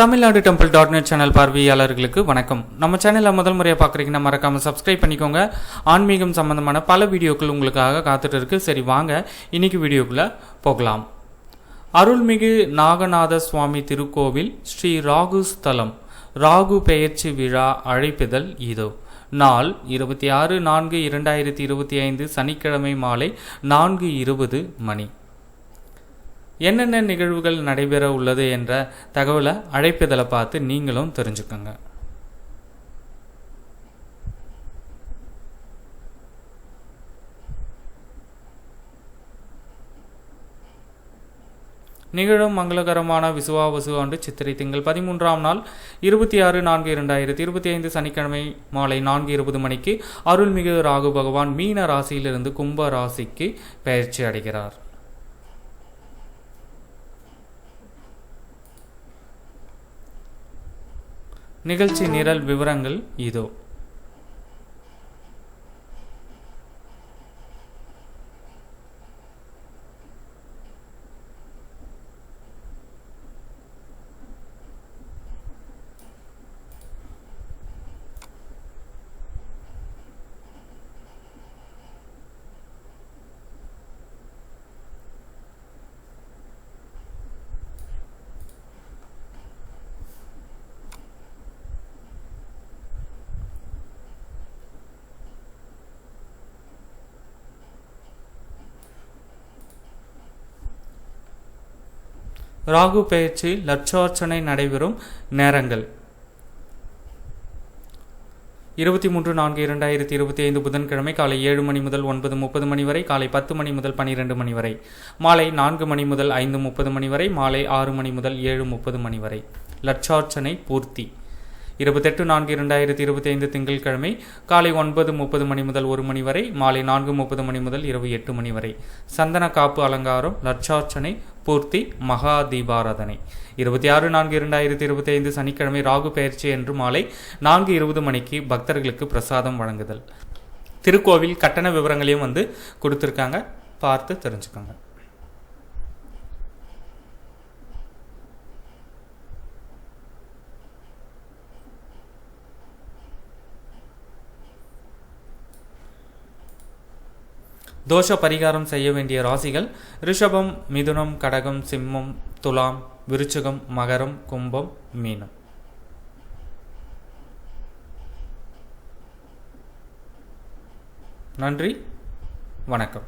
Tamil Nadu temple dot net channel பார்வையாளர்களுக்கு வணக்கம். நம்ம சேனலில் முதல் முறையாக பார்க்குறீங்கன்னா மறக்காமல் சப்ஸ்கிரைப் பண்ணிக்கோங்க. ஆன்மீகம் சம்பந்தமான பல வீடியோக்கள் உங்களுக்காக காத்துட்டு இருக்கு. சரி வாங்க. இன்னைக்கு வீடியோக்குள்ளே போகலாம். அருள்மிகு நாகநாத சுவாமி திருக்கோவில் ஸ்ரீ ராகு ஸ்தலம். ராகு பெயர்ச்சி விழா அழைப்பிதழ் இதோ. நாள் இருபத்தி ஆறு நான்கு இரண்டாயிரத்தி இருபத்தி ஐந்து சனிக்கிழமை மாலை நான்கு இருபது மணி. என்னென்ன நிகழ்வுகள் நடைபெற உள்ளது என்ற தகவலை அழைப்பிதழை பார்த்து நீங்களும் தெரிஞ்சுக்கோங்க. நிகழும் மங்களகரமான விசுவாவசு ஆண்டு சித்திரை திங்கள் பதிமூன்றாம் நாள் இருபத்தி ஆறு நான்கு இரண்டாயிரத்தி இருபத்தி ஐந்து சனிக்கிழமை மாலை நான்கு இருபது மணிக்கு அருள்மிகு ராகு பகவான் மீன ராசியிலிருந்து கும்ப ராசிக்கு பயிற்சி அடைகிறார். நிகழ்ச்சி நிரல் விவரங்கள் இதோ. ராகு பெயர்ச்சி லட்சார்ச்சனை நடைபெறும் நேரங்கள். இருபத்தி மூன்று நான்கு இரண்டாயிரத்தி இருபத்தி ஐந்து புதன்கிழமை காலை ஏழு மணி முதல் ஒன்பது முப்பது மணி வரை காலை பத்து மணி முதல் பன்னிரெண்டு மணி வரை மாலை நான்கு மணி முதல் ஐந்து முப்பது மணி வரை மாலை ஆறு மணி முதல் ஏழு முப்பது மணி வரை. லட்சார்ச்சனை பூர்த்தி. இருபத்தெட்டு நான்கு இரண்டாயிரத்தி இருபத்தி ஐந்து திங்கட்கிழமை காலை ஒன்பது முப்பது மணி முதல் ஒரு மணி வரை மாலை நான்கு முப்பது மணி முதல் இரவு எட்டு மணி வரை. சந்தன காப்பு அலங்காரம் லட்சார்ச்சனை பூர்த்தி மகா தீபாராதனை. இருபத்தி ஆறு நான்கு இரண்டாயிரத்தி இருபத்தி ஐந்து சனிக்கிழமை ராகு பயிற்சி என்று மாலை நான்கு இருபது மணிக்கு பக்தர்களுக்கு பிரசாதம் வழங்குதல். திருக்கோவில் கட்டண விவரங்களையும் வந்து கொடுத்துருக்காங்க. பார்த்து தெரிஞ்சுக்கோங்க. தோஷ பரிகாரம் செய்ய வேண்டிய ராசிகள் ரிஷபம் மிதுனம் கடகம் சிம்மம் துலாம் விருச்சகம் மகரம் கும்பம் மீனம். நன்றி. வணக்கம்.